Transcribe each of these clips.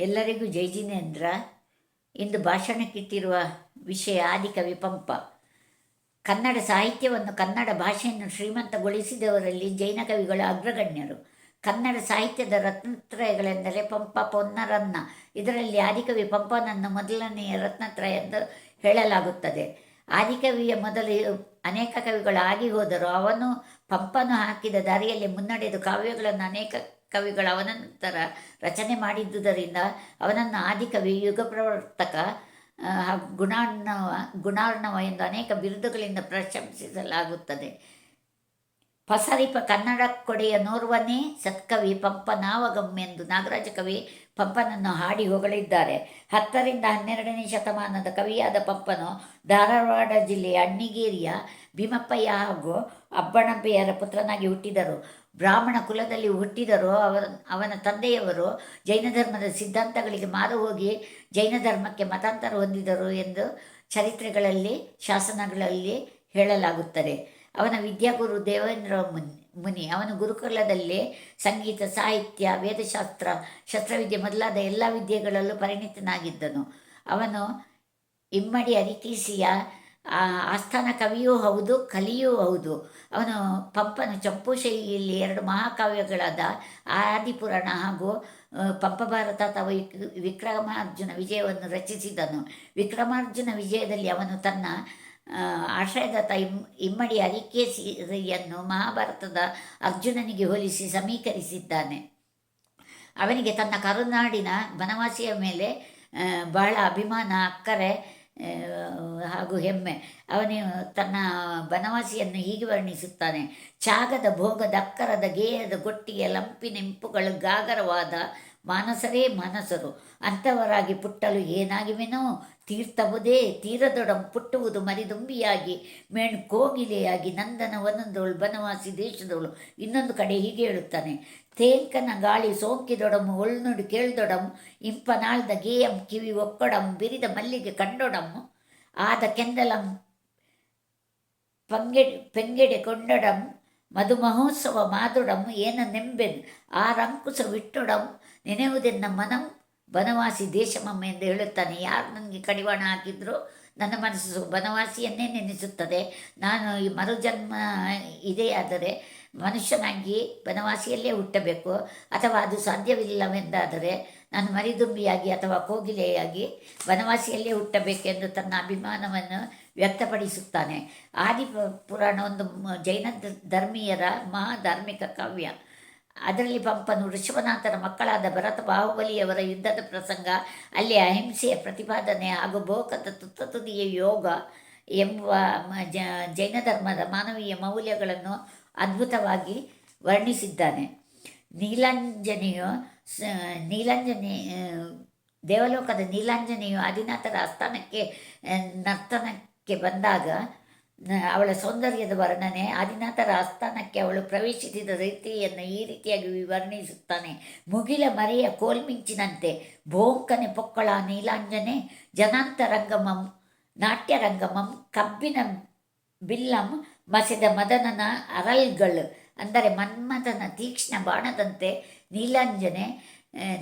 ಎಲ್ಲರಿಗೂ ಜೈ ಜಿನೇಂದ್ರ. ಇಂದು ಭಾಷಣಕ್ಕಿಟ್ಟಿರುವ ವಿಷಯ ಆದಿಕವಿ ಪಂಪ. ಕನ್ನಡ ಸಾಹಿತ್ಯವನ್ನು ಕನ್ನಡ ಭಾಷೆಯನ್ನು ಶ್ರೀಮಂತಗೊಳಿಸಿದವರಲ್ಲಿ ಜೈನ ಕವಿಗಳು ಅಗ್ರಗಣ್ಯರು. ಕನ್ನಡ ಸಾಹಿತ್ಯದ ರತ್ನತ್ರಯಗಳೆಂದರೆ ಪಂಪ ಪೊನ್ನರನ್ನ. ಇದರಲ್ಲಿ ಆದಿಕವಿ ಪಂಪನನ್ನು ಮೊದಲನೆಯ ರತ್ನತ್ರಯ ಎಂದು ಹೇಳಲಾಗುತ್ತದೆ. ಆದಿಕವಿಯ ಮೊದಲು ಅನೇಕ ಕವಿಗಳು ಆಗಿ ಹೋದರು ಅವನು ಪಂಪನು ಹಾಕಿದ ದಾರಿಯಲ್ಲಿ ಮುನ್ನಡೆದು ಕಾವ್ಯಗಳನ್ನು ಅನೇಕ ಕವಿಗಳು ಅವನಂತರ ರಚನೆ ಮಾಡಿದ್ದುದರಿಂದ ಅವನನ್ನು ಆದಿಕವಿ ಯುಗ ಪ್ರವರ್ತಕ ಗುಣಾರ್ಣವ ಗುಣಾರ್ಣವ ಎಂದು ಅನೇಕ ಬಿರುದುಗಳಿಂದ ಪ್ರಶಂಸಿಸಲಾಗುತ್ತದೆ. ಪಸರಿಪ ಕನ್ನಡ ಕೊಡೆಯ ನೋರ್ವನೇ ಸತ್ಕವಿ ಪಂಪ ನಾವಗಮ್ಮೆಂದು ನಾಗರಾಜ ಕವಿ ಪಂಪನನ್ನು ಹಾಡಿ ಹೊಗಳಿದ್ದಾರೆ. ಹತ್ತರಿಂದ ಹನ್ನೆರಡನೇ ಶತಮಾನದ ಕವಿಯಾದ ಪಂಪನು ಧಾರವಾಡ ಜಿಲ್ಲೆಯ ಅಣ್ಣಿಗೇರಿಯ ಭೀಮಪ್ಪಯ್ಯ ಹಾಗೂ ಅಬ್ಬಣಪ್ಪಯ್ಯರ ಪುತ್ರನಾಗಿ ಹುಟ್ಟಿದರು. ಬ್ರಾಹ್ಮಣ ಕುಲದಲ್ಲಿ ಹುಟ್ಟಿದರು ಅವರ, ಅವನ ತಂದೆಯವರು ಜೈನ ಧರ್ಮದ ಸಿದ್ಧಾಂತಗಳಿಗೆ ಮಾರು ಹೋಗಿ ಜೈನ ಧರ್ಮಕ್ಕೆ ಮತಾಂತರ ಹೊಂದಿದರು ಎಂದು ಚರಿತ್ರೆಗಳಲ್ಲಿ, ಶಾಸನಗಳಲ್ಲಿ ಹೇಳಲಾಗುತ್ತದೆ. ಅವನ ವಿದ್ಯಾಗುರು ದೇವೇಂದ್ರ ಮುನಿ ಮುನಿ ಅವನು ಗುರುಕುಲದಲ್ಲಿ ಸಂಗೀತ ಸಾಹಿತ್ಯ ವೇದಶಾಸ್ತ್ರ ಶಸ್ತ್ರವಿದ್ಯೆ ಮೊದಲಾದ ಎಲ್ಲ ವಿದ್ಯೆಗಳಲ್ಲೂ ಪರಿಣಿತನಾಗಿದ್ದನು. ಅವನು ಇಮ್ಮಡಿ ಅರಿಕೀಸಿಯ ಆ, ಆಸ್ಥಾನ ಕವಿಯೂ ಹೌದು ಕಲಿಯೂ ಹೌದು. ಅವನು ಪಂಪನ ಚಂಪು ಶೈಲಿಯಲ್ಲಿ ಎರಡು ಮಹಾಕಾವ್ಯಗಳಾದ ಆದಿಪುರಾಣ ಹಾಗೂ ಪಂಪ ಪಂಪಭಾರತ ಅಥವಾ ವಿಕ್- ವಿಕ್ರಮಾರ್ಜುನ ವಿಜಯವನ್ನು ರಚಿಸಿದನು. ವಿಕ್ರಮಾರ್ಜುನ ವಿಜಯದಲ್ಲಿ ಅವನು ತನ್ನ ಆ, ಆಶ್ರಯದಾತ ಇಮ್ ಇಮ್ಮಡಿ ಅರಿಕೇಸಿಯನ್ನು ಮಹಾಭಾರತದ ಅರ್ಜುನನಿಗೆ ಹೋಲಿಸಿ ಸಮೀಕರಿಸಿದ್ದಾನೆ. ಅವನಿಗೆ ತನ್ನ ಕರುನಾಡಿನ ಬನವಾಸಿಯ ಮೇಲೆ ಬಹಳ ಅಭಿಮಾನ ಅಕ್ಕರೆ ಹಾಗೂ ಹೆಮ್ಮೆ. ಅವನು ತನ್ನ ಬನವಾಸಿಯನ್ನು ಹೀಗೆ ವರ್ಣಿಸುತ್ತಾನೆ ಚಾಗದ ಭೋಗದ ಅಕ್ಕರದ ಗೇಯದ ಗೊಟ್ಟಿಗೆ ಲಂಪಿನೆಂಪುಗಳು ಗಾಗರವಾದ ಮಾನಸರೇ ಮಾನಸರು. ಅಂಥವರಾಗಿ ಪುಟ್ಟಲು ಏನಾಗಿವೆನೋ? ತೀರ್ಥವುದೇ ತೀರದೊಡಂ ಪುಟ್ಟುವುದು ಮರಿದುಂಬಿಯಾಗಿ. ಮೇಣ್ ಕೋಗಿಲೆಯಾಗಿ ನಂದನ ಒಂದೊಂದವಳು ಬನವಾಸಿ ದೇಶದವಳು ಇನ್ನೊಂದು ಕಡೆ ಹೀಗೆ ಹೇಳುತ್ತಾನೆ. ತೇಂಕನ ಗಾಳಿ ಸೋಂಕಿದೊಡಂ ಒಳ್ನುಡಿ ಕೇಳ್ದೊಡಂ ಇಂಪನಾಳ್ದ ಗೇಯಂ ಕಿವಿ ಒಕ್ಕಡಂ ಬಿರಿದ ಮಲ್ಲಿಗೆ ಕಂಡೊಡಂ ಆದ ಕೆಂದಲಂ ಪಂಗೆ ಪೆಂಗೆಡೆ ಕೊಂಡಡಂ ಮಾದುಡಂ ಏನ ನೆಂಬೆನ್? ಆ ರಂಕುಸ ವಿಟ್ಟೊಡಂ ನೆನೆಯುವುದೆನ್ನ ಮನಂ? ಬನವಾಸಿ ದೇಶಮಮ್ಮ ಎಂದು ಹೇಳುತ್ತಾನೆ. ಯಾರು ನನಗೆ ಕಡಿವಾಣ ಹಾಕಿದ್ರು? ನನ್ನ ಮನಸ್ಸು ಬನವಾಸಿಯನ್ನೇ ನೆನೆಸುತ್ತದೆ. ನಾನು ಈ ಮರುಜನ್ಮ ಇದೆಯಾದರೆ ಮನುಷ್ಯನಾಗಿ ಬನವಾಸಿಯಲ್ಲೇ ಹುಟ್ಟಬೇಕು. ಅಥವಾ ಅದು ಸಾಧ್ಯವಿಲ್ಲವೆಂದಾದರೆ ನಾನು ಮರಿದುಂಬಿಯಾಗಿ ಅಥವಾ ಕೋಗಿಲೆಯಾಗಿ ಬನವಾಸಿಯಲ್ಲೇ ಹುಟ್ಟಬೇಕೆಂದು ತನ್ನ ಅಭಿಮಾನವನ್ನು ವ್ಯಕ್ತಪಡಿಸುತ್ತಾನೆ. ಆದಿ ಪುರಾಣ ಒಂದು ಜೈನ ಧರ್ಮೀಯರ ಮಹಾಧಾರ್ಮಿಕ ಕಾವ್ಯ. ಅದರಲ್ಲಿ ಪಂಪನು ಋಷಭನಾಥನ ಮಕ್ಕಳಾದ ಭರತ ಬಾಹುಬಲಿಯವರ ಯುದ್ಧದ ಪ್ರಸಂಗ ಅಲ್ಲಿ ಅಹಿಂಸೆಯ ಪ್ರತಿಪಾದನೆ ಹಾಗೂ ಭೋಕದ ತುತ್ತ ತುದಿಯ ಯೋಗ ಎಂಬ ಜೈನ ಧರ್ಮದ ಮಾನವೀಯ ಮೌಲ್ಯಗಳನ್ನು ಅದ್ಭುತವಾಗಿ ವರ್ಣಿಸಿದ್ದಾನೆ. ನೀಲಾಂಜನೆಯು ನೀಲಾಂಜನೆ ದೇವಲೋಕದ ನೀಲಾಂಜನೆಯು ಆದಿನಾಥರ ಆಸ್ಥಾನಕ್ಕೆ ಆ, ನರ್ತನಕ್ಕೆ ಬಂದಾಗ ಅವಳ ಸೌಂದರ್ಯದ ವರ್ಣನೆ ಆದಿನಾಥರ ಆಸ್ಥಾನಕ್ಕೆ ಅವಳು ಪ್ರವೇಶಿಸಿದ ರೀತಿಯನ್ನು ಈ ರೀತಿಯಾಗಿ ವರ್ಣಿಸುತ್ತಾನೆ ಮುಗಿಲ ಮರೆಯ ಕೋಲ್ಮಿಂಚಿನಂತೆ ಭೋಂಕನೆ ಪೊಕ್ಕಳ ನೀಲಾಂಜನೆ, ಜನಾಂತರಂಗಮಂ, ನಾಟ್ಯರಂಗಮಂ, ಕಬ್ಬಿನ ಬಿಲ್ಲಂ, ಮಸೆದ ಮದನನ ಅರಲ್ಗಳು, ಅಂದರೆ ಮನ್ಮಥನ ತೀಕ್ಷ್ಣ ಬಾಣದಂತೆ ನೀಲಾಂಜನೆ,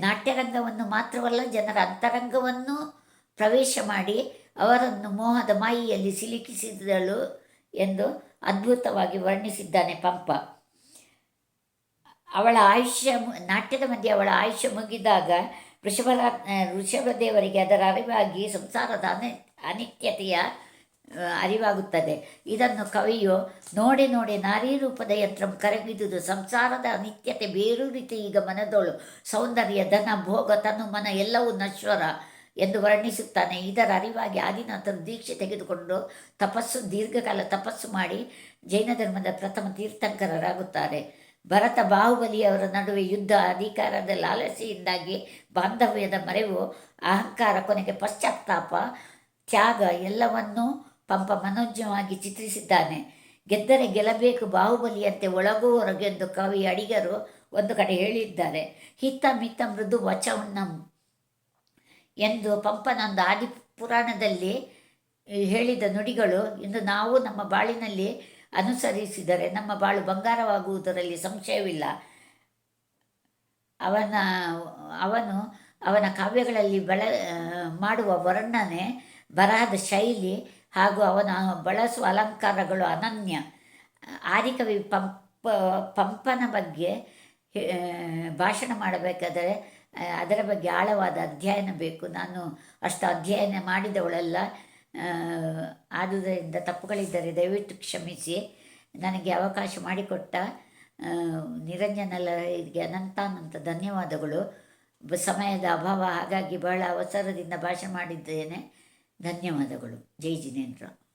ನಾಟ್ಯರಂಗವನ್ನು ಮಾತ್ರವಲ್ಲ, ಜನರ ಅಂತರಂಗವನ್ನು ಪ್ರವೇಶ ಮಾಡಿ ಅವರನ್ನು ಮೋಹದ ಮಾಯಿಯಲ್ಲಿ ಸಿಲುಕಿಸಿದಳು ಎಂದು ಅದ್ಭುತವಾಗಿ ವರ್ಣಿಸಿದ್ದಾನೆ ಪಂಪ. ಅವಳ ಆಯುಷ್ಯ ನಾಟ್ಯದ ಮಧ್ಯೆ ಅವಳ ಆಯುಷ್ಯ ಮುಗಿದಾಗ ವೃಷಭರ ಋಷಭದೇವರಿಗೆ ಅದರ ಅರಿವಾಗಿ ಸಂಸಾರದ ಅನಿ, ಅನಿತ್ಯತೆಯ ಅರಿವಾಗುತ್ತದೆ. ಇದನ್ನು ಕವಿಯು ನೋಡಿ ನೋಡಿ ನಾರಿ ರೂಪದ ಯಂತ್ರ ಕರಗಿದುದು. ಸಂಸಾರದ ಅನಿತ್ಯತೆ ಬೇರೂರಿತು ಈಗ ಮನದೋಳು. ಸೌಂದರ್ಯ, ಧನ, ಭೋಗ ತನು ಮನ ಎಲ್ಲವೂ ನಶ್ವರ. ಎಂದು ವರ್ಣಿಸುತ್ತಾನೆ. ಇದರ ಅರಿವಾಗಿ ಆದಿನಾಥರು ದೀಕ್ಷೆ ತೆಗೆದುಕೊಂಡು ತಪಸ್ಸು, ದೀರ್ಘಕಾಲ ತಪಸ್ಸು ಮಾಡಿ ಜೈನ ಧರ್ಮದ ಪ್ರಥಮ ತೀರ್ಥಂಕರರಾಗುತ್ತಾರೆ. ಭರತ ಬಾಹುಬಲಿಯವರ ನಡುವೆ ಯುದ್ಧ ಅಧಿಕಾರದ ಲಾಲಸೆಯಿಂದಾಗಿ ಬಾಂಧವ್ಯದ ಮರೆವು, ಅಹಂಕಾರ ಕೊನೆಗೆ ಪಶ್ಚಾತ್ತಾಪ, ತ್ಯಾಗ ಎಲ್ಲವನ್ನೂ ಪಂಪ ಮನೋಜ್ಞವಾಗಿ ಚಿತ್ರಿಸಿದ್ದಾನೆ. ಗೆದ್ದರೆ ಗೆಲ್ಲಬೇಕು ಬಾಹುಬಲಿಯಂತೆ ಒಳಗೂ ಹೊರಗೆಂದು ಕವಿ ಅಡಿಗರು ಒಂದು ಕಡೆ ಹೇಳಿದ್ದಾರೆ. ಹಿತ ಮಿತ ಮೃದು ವಚವನ್ನಂ ಎಂದು ಪಂಪನೊಂದು ಆದಿ ಪುರಾಣದಲ್ಲಿ ಹೇಳಿದ ನುಡಿಗಳು ಇಂದು ನಾವು ನಮ್ಮ ಬಾಳಿನಲ್ಲಿ ಅನುಸರಿಸಿದರೆ ನಮ್ಮ ಬಾಳು ಬಂಗಾರವಾಗುವುದರಲ್ಲಿ ಸಂಶಯವಿಲ್ಲ. ಅವನ, ಅವನು ಅವನ ಕಾವ್ಯಗಳಲ್ಲಿ ಬಳ ಮಾಡುವ ವರ್ಣನೆ, ಬರಹದ ಶೈಲಿ ಹಾಗೂ ಅವನ ಬಳಸುವ ಅಲಂಕಾರಗಳು ಅನನ್ಯ. ಆದಿಕವಿ ಪಂಪ, ಪಂಪನ ಬಗ್ಗೆ ಭಾಷಣ ಮಾಡಬೇಕಾದರೆ ಅದರ ಬಗ್ಗೆ ಆಳವಾದ ಅಧ್ಯಯನ ಬೇಕು. ನಾನು ಅಷ್ಟು ಅಧ್ಯಯನ ಮಾಡಿದವಳೆಲ್ಲ. ಆದುದರಿಂದ ತಪ್ಪುಗಳಿದ್ದರೆ ದಯವಿಟ್ಟು ಕ್ಷಮಿಸಿ. ನನಗೆ ಅವಕಾಶ ಮಾಡಿಕೊಟ್ಟ ನಿರಂಜನಲರಿಗೆ ಅನಂತಾನಂತ ಧನ್ಯವಾದಗಳು. ಸಮಯದ ಅಭಾವ ಹಾಗಾಗಿ ಬಹಳ ಅವಸರದಿಂದ ಭಾಷಣ ಮಾಡಿದ್ದೇನೆ. ಧನ್ಯವಾದಗಳು. ಜೈ ಜಿನೇಂದ್ರ.